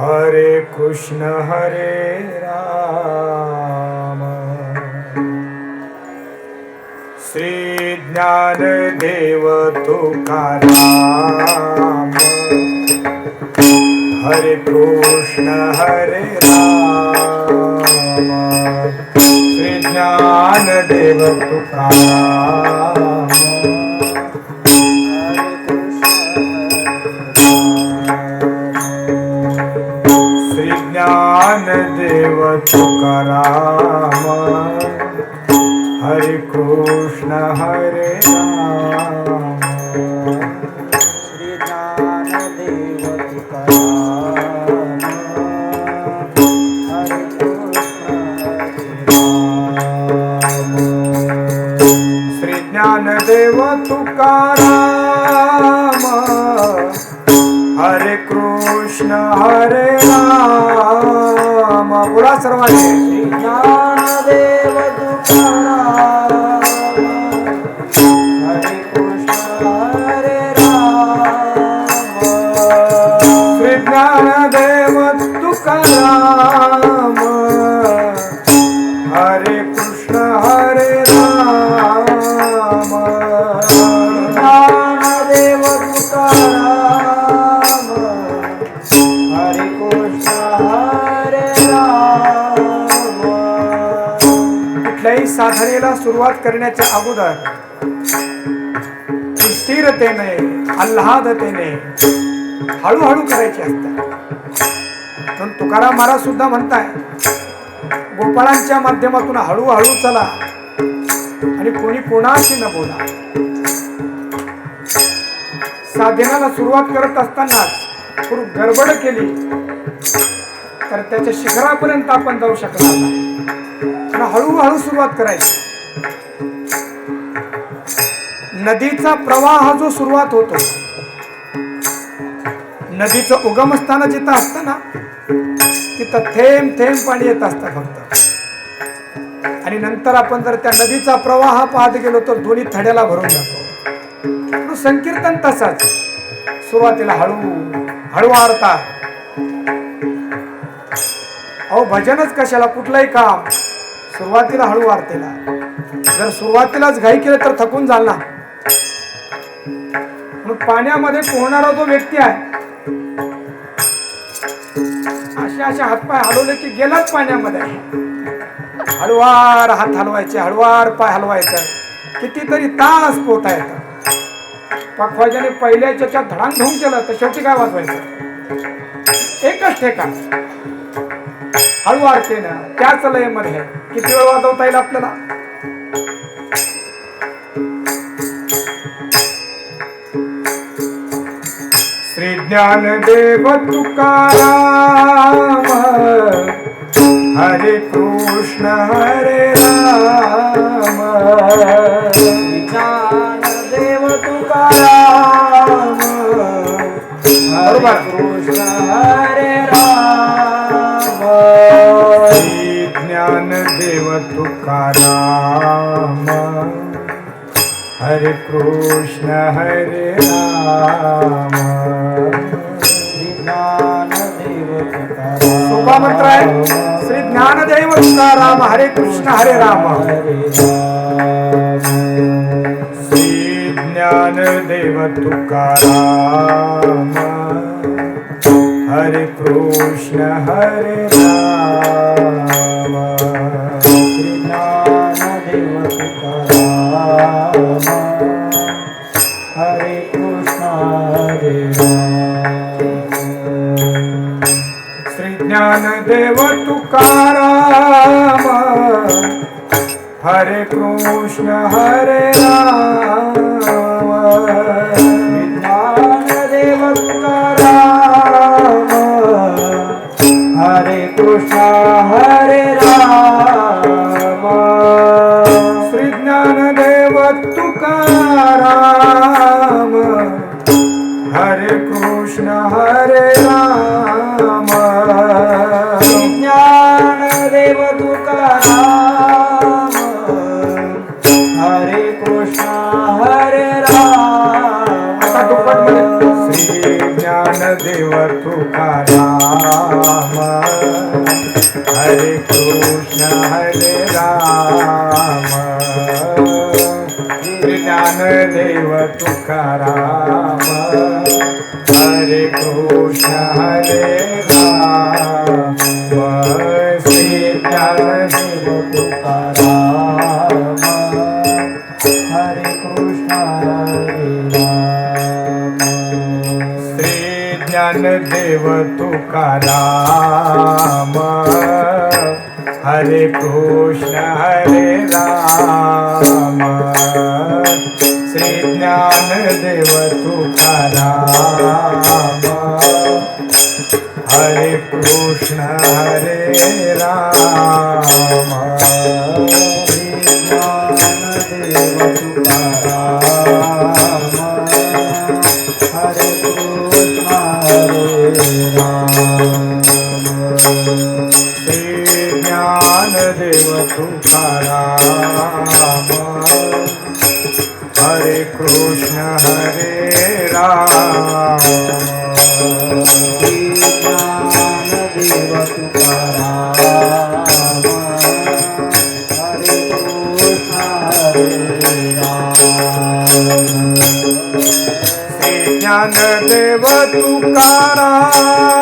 हरे कृष्ण हरे राम। श्री ज्ञानदेव तुकाराम। हरे कृष्ण हरे राम। श्री ज्ञानदेव तुकाराम। ज्ञान देव तुकाराम हरे कृष्ण हरे राम. श्री ज्ञानदेव तुकाराम हरे कृष्ण हरे राम श्री ज्ञानदेव तुकाराम कुठल्याही साधनेला सुरुवात करण्याच्या अगोदर स्थिरतेने आल्हादतेने हळूहळू करायचे असतात. पण तुकाराम महाराज सुद्धा म्हणताय गोपाळांच्या माध्यमातून हळूहळू चला आणि कोणी कोणाशी न बोला. साधनाला सुरुवात करत असतानाच खूप गडबड केली तर त्याच्या शिखरापर्यंत आपण जाऊ शकणार नाही. हळूहळू सुरुवात करायची. नदीचा प्रवाह जो सुरुवात होतो नदीचं उगमस्थान जिथं असतं ना तिथं थेंब थेंब पाणी येत असतं फक्त. आणि नंतर आपण जर त्या नदीचा प्रवाह पाहत गेलो तर दोन्ही थड्याला भरून जातो. संकीर्तन तसाच. सुरुवातीला हळू हळूवारता. अहो भजनच कशाला? कुठलंही काम. सुरुवातीला हळू आरतीला जर सुरुवातीलाच घाई केलं तर थकून जाल ना. पाण्यामध्ये पोहणारा जो व्यक्ती आहे असे असे हातपाय हलवले की गेलाच पाण्यामध्ये. हळुवार हात हलवायचे हळुवार पाय हलवायचं. कितीतरी तास पोहता येतात. पखवाजाने पहिल्या त्याच्यात धडांग धुवून केलं तर शेवटी काय वाजवायचं? एकच ठेका. हळुवारतेनं त्याच लयमध्ये किती वेळ वाजवता येईल आपल्याला? श्री ज्ञानदेव तुकाराम हरे कृष्ण हरे राम. ज्ञानदेव तुकाराम हरे कृष्ण हरे राम हरे कृष्ण हरे राम श्री ज्ञानदेव सोपा मंत्र आहे श्री ज्ञानदेव तुकाराम हरे कृष्ण हरे राम हरे राम. देव तुकाराम हरे कृष्ण हरे राम। श्री तुकाराम हरे कृष्ण हरे राम। श्री ज्ञानदेव तुकाराम हरे कृष्ण हरे राम। तुकाराम हरे कृष्ण हरे राम। ज्ञान देव तुकाराम। हरे कृष्ण हरे राम। श्री ज्ञान देव तुकाराम। हरे कृष्ण हरे राम। गजानन देव तुकाराम. हरे कृष्ण हरे राम. श्री तुकाराम. हरे कृष्ण हरे ज्ञानदेव तुकाराम. हरे कृष्ण हरे राम। श्री ज्ञानदेव तुकाराम। हरे कृष्ण हरे राम। દેવ તુકારા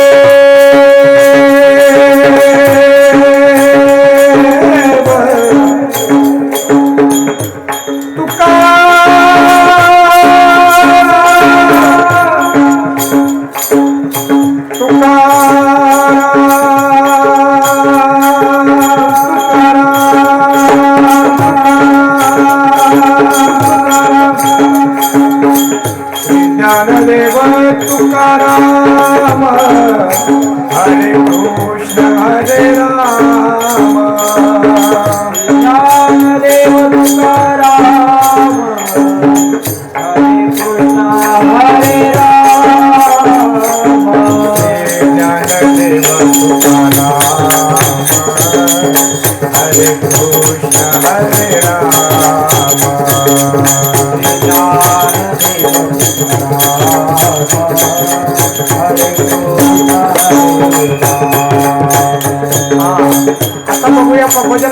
ज्ञानदेव तुकाराम हरे कृष्ण हरे राम।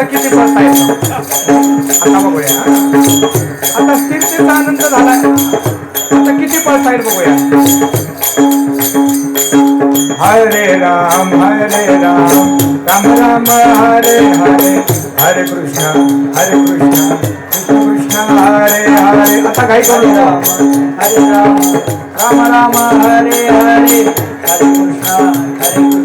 किती बस आहे आता बघूया. आता स्थिरतेचा आनंद झाला किती बघूया. हरे राम हरे राम. राम राम हरे हरे. हरे कृष्ण हरे कृष्ण कृष्ण हरे हरे. आता काही करू हरे राम राम राम हरे हरे. हरे कृष्ण हरे कृष्णा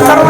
कृष्णा